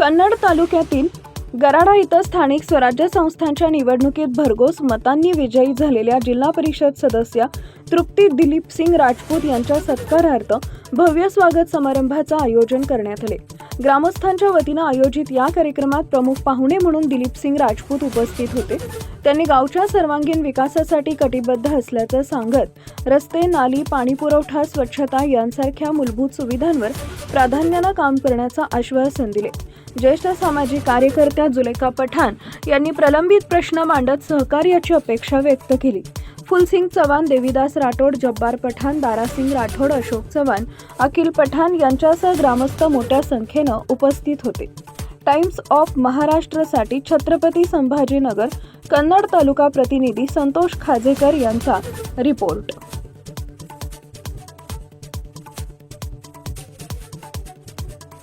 कन्नड तालुक्यातील गराडा इथं स्थानिक स्वराज्य संस्थांच्या निवडणुकीत भरघोस मतांनी विजयी झालेल्या जिल्हा परिषद सदस्य तृप्ती दिलीप सिंग राजपूत यांच्या सत्कारार्थ भव्य स्वागत समारंभाचं आयोजन करण्यात आले. ग्रामस्थांच्या वतीनं आयोजित या कार्यक्रमात प्रमुख पाहुणे म्हणून दिलीप सिंग राजपूत उपस्थित होते. त्यांनी गावच्या सर्वांगीण विकासासाठी कटिबद्ध असल्याचं सांगत रस्ते नाली पाणीपुरवठा स्वच्छता यांसारख्या मूलभूत सुविधांवर प्राधान्यानं काम करण्याचं आश्वासन दिले. ज्येष्ठ सामाजिक कार्यकर्त्या जुलेखा पठाण यांनी प्रलंबित प्रश्न मांडत सहकार्याची अपेक्षा व्यक्त केली. फुलसिंग चव्हाण देवीदास राठोड जब्बार पठाण दारासिंग राठोड अशोक चव्हाण अखिल पठाण यांच्यासह ग्रामस्थ मोठ्या संख्येनं उपस्थित होते. टाइम्स ऑफ महाराष्ट्रसाठी छत्रपती संभाजीनगर कन्नड तालुका प्रतिनिधी संतोष खाजेकर यांचा रिपोर्ट.